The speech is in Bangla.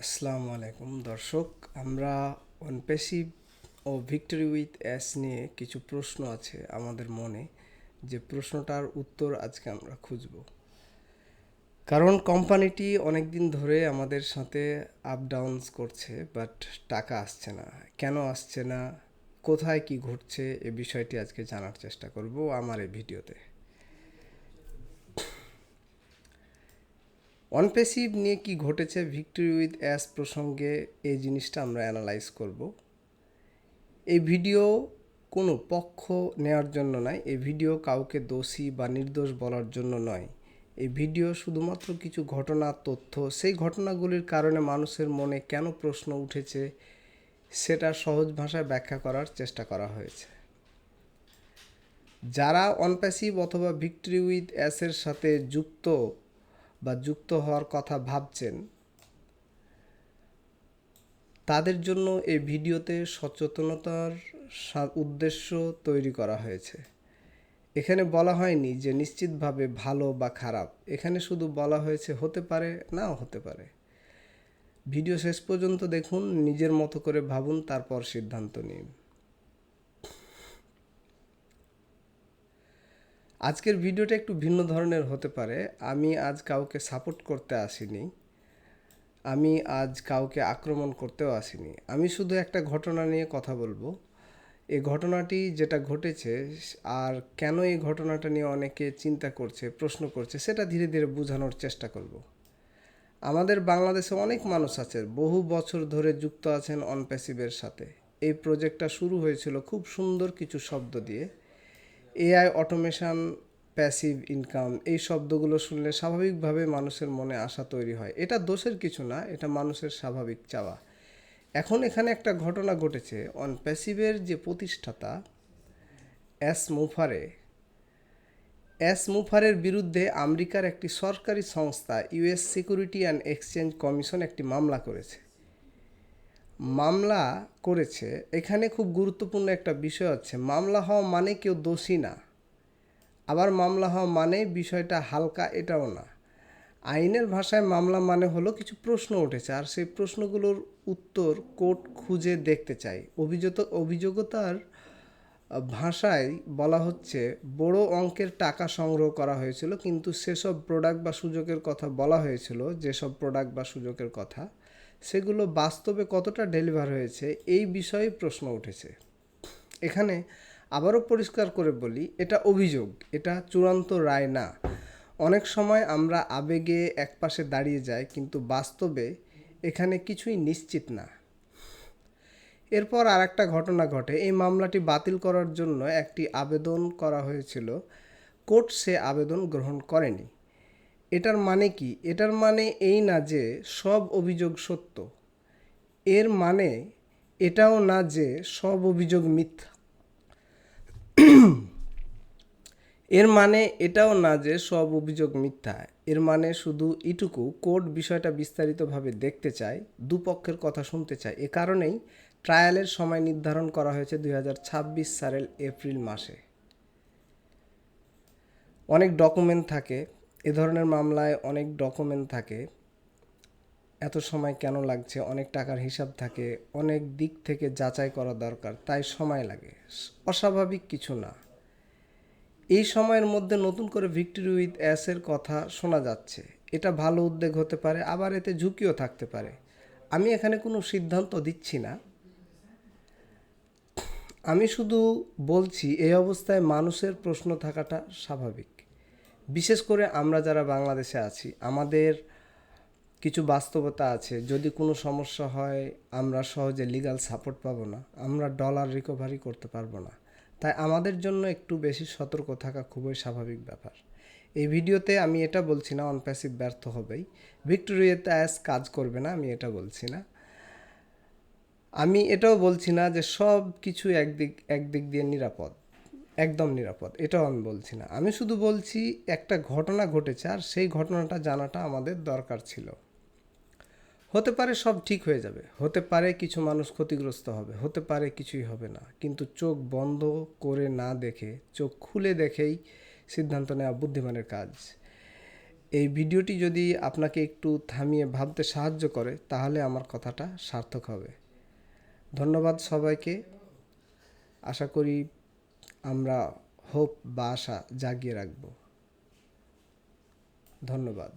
আসসালামু আলাইকুম, দর্শক। আমরা অনপেসিভ ও ভিক্টরি উইথ অ্যাস নিয়ে কিছু প্রশ্ন আছে আমাদের মনে। যে প্রশ্নটার উত্তর আজকে আমরা খুঁজব। কারণ কোম্পানিটি অনেক দিন ধরে আমাদের সাথে আপ ডাউনস করছে বাট টাকা আসছে না। কেন আসছে না? কোথায় কি ঘটছে? এ বিষয়টি আজকে জানার চেষ্টা করব আমার এই ভিডিওতে। অনপেসিভ নিয়ে কি ঘটেছে ভিক্টরি উইথ অ্যাস প্রসঙ্গে এই জিনিসটা আমরা অ্যানালাইজ করব। এই ভিডিও কোনো পক্ষ নেওয়ার জন্য নয়, এই ভিডিও কাউকে দোষী বা নির্দোষ বলার জন্য নয়। এই ভিডিও শুধুমাত্র কিছু ঘটনা, তথ্য, সেই ঘটনাগুলির কারণে মানুষের মনে কেন প্রশ্ন উঠেছে সেটা সহজ ভাষায় ব্যাখ্যা করার চেষ্টা করা হয়েছে। যারা অনপ্যাসিভ অথবা ভিক্টরি উইথ অ্যাসের সাথে যুক্ত বা যুক্ত হওয়ার কথা ভাবছেন, তাদের জন্য এই ভিডিওতে সচেতনতার উদ্দেশ্য তৈরি করা হয়েছে। এখানে বলা হয়নি যে নিশ্চিতভাবে ভালো বা খারাপ। এখানে শুধু বলা হয়েছে হতে পারে, নাও হতে পারে। ভিডিও শেষ পর্যন্ত দেখুন, নিজের মতো করে ভাবুন, তারপর সিদ্ধান্ত নিন। আজকের ভিডিওটা একটু ভিন্ন ধরনের হতে পারে। আমি আজ কাউকে সাপোর্ট করতে আসিনি। আমি আজ কাউকে আক্রমণ করতেও আসিনি। আমি শুধু একটা ঘটনা নিয়ে কথা বলব। এই ঘটনাটি যেটা ঘটেছে আর কেন এই ঘটনাটা নিয়ে অনেকে চিন্তা করছে, প্রশ্ন করছে, সেটা ধীরে ধীরে বোঝানোর চেষ্টা করব। আমাদের বাংলাদেশে অনেক মানুষ আছে, বহু বছর ধরে যুক্ত আছেন অনপ্যাসিভের সাথে। এই প্রজেক্টটা শুরু হয়েছিল খুব সুন্দর কিছু শব্দ দিয়ে। এআই অটোমেশন প্যাসিভ ইনকাম এই শব্দগুলো শুনলে স্বাভাবিকভাবে মানুষের মনে আশা তৈরি হয়। এটা দোষের কিছু না, এটা মানুষের স্বাভাবিক চাওয়া। এখন এখানে একটা ঘটনা ঘটেছে। অন প্যাসিভের যে প্রতিষ্ঠাতা এস মুফারে এস মুফারের বিরুদ্ধে আমেরিকার একটি সরকারি সংস্থা US security and exchange commission একটি মামলা করেছে। মামলা করেছে, এখানে খুব গুরুত্বপূর্ণ একটা বিষয় হচ্ছে, মামলা হওয়া মানে কেউ দোষী না। আবার মামলা হওয়া মানে বিষয়টা হালকা এটাও না। আইনের ভাষায় মামলা মানে হলো কিছু প্রশ্ন উঠেছে, আর সেই প্রশ্নগুলোর উত্তর কোর্ট খুঁজে দেখতে চাই। অভিযোগ অভিযোগতার ভাষায় বলা হচ্ছে, বড় অঙ্কের টাকা সংগ্রহ করা হয়েছিল, কিন্তু সেসব প্রোডাক্ট বা সুযোগের কথা বলা হয়েছিল, যেসব প্রোডাক্ট বা সুযোগের কথা। সেগুলো বাস্তবে কতটা ডেলিভার হয়েছে এই বিষয়ে প্রশ্ন উঠেছে। এখানে আবারও পরিষ্কার করে বলি, এটা অভিযোগ, এটা চূড়ান্ত রায় না। অনেক সময় আমরা আবেগে একপাশে দাঁড়িয়ে যাই, কিন্তু বাস্তবে এখানে কিছুই নিশ্চিত না। এরপর আর একটা ঘটনা ঘটে, এই মামলাটি বাতিল করার জন্য একটি আবেদন করা হয়েছিল। কোর্ট সে আবেদন গ্রহণ করেনি। এটার মানে কি? এটার মানে এই না যে সব অভিযোগ সত্য। এর মানে এটাও না যে সব অভিযোগ মিথ্যা। এর মানে এটাও না যে সব অভিযোগ মিথ্যা। এর মানে শুধু এটুকু, কোর্ট বিষয়টা বিস্তারিতভাবে দেখতে চায়, দুপক্ষের কথা শুনতে চায়। এ কারণেই ট্রায়ালের সময় নির্ধারণ করা হয়েছে দুই হাজার ছাব্বিশ সালের এপ্রিল মাসে। অনেক ডকুমেন্ট থাকে এ ধরনের মামলায় অনেক ডকুমেন্ট থাকে। এত সময় কেন লাগছে? অনেক টাকার হিসাব থাকে। অনেক দিক থেকে যাচাই করা দরকার। তাই সময় লাগে। অস্বাভাবিক কিছু না। এই সময়ের মধ্যে নতুন করে ভিক্টরি উইথ অ্যাসের কথা শোনা যাচ্ছে। এটা ভালো উদ্যোগ হতে পারে, আবার এতে ঝুঁকিও থাকতে পারে। আমি এখানে কোনো সিদ্ধান্ত দিচ্ছি না। আমি শুধু বলছি, এই অবস্থায় মানুষের প্রশ্ন থাকাটা স্বাভাবিক। বিশেষ করে আমরা যারা বাংলাদেশে আছি, আমাদের কিছু বাস্তবতা আছে। যদি কোনো সমস্যা হয়, আমরা সহজে লিগ্যাল সাপোর্ট পাবো না। আমরা ডলার রিকভারি করতে পারব না। তাই আমাদের জন্য একটু বেশি সতর্ক থাকা খুবই স্বাভাবিক ব্যাপার। এই ভিডিওতে আমি এটা বলছি না অনপ্যাসিভ ব্যর্থ হবেই। ভিক্টোরিয়াতে অ্যাস কাজ করবে না, আমি এটা বলছি না। আমি এটাও বলছি না যে সব কিছু একদিক একদিক দিয়ে নিরাপদ। একদম নিরাপদ, এটাও আমি বলছি না। আমি শুধু বলছি একটা ঘটনা ঘটেছে আর সেই ঘটনাটা জানাটা আমাদের দরকার ছিল। হতে পারে সব ঠিক হয়ে যাবে, হতে পারে কিছু মানুষ ক্ষতিগ্রস্ত হবে, হতে পারে কিছুই হবে না। কিন্তু চোখ বন্ধ করে না দেখে, চোখ খুলে দেখেই সিদ্ধান্ত নেওয়া বুদ্ধিমানের কাজ। এই ভিডিওটি যদি আপনাকে একটু থামিয়ে ভাবতে সাহায্য করে, তাহলে আমার কথাটা সার্থক হবে। ধন্যবাদ সবাইকে। আশা করি আমরা হোপ বা আশা জাগিয়ে রাখব। ধন্যবাদ।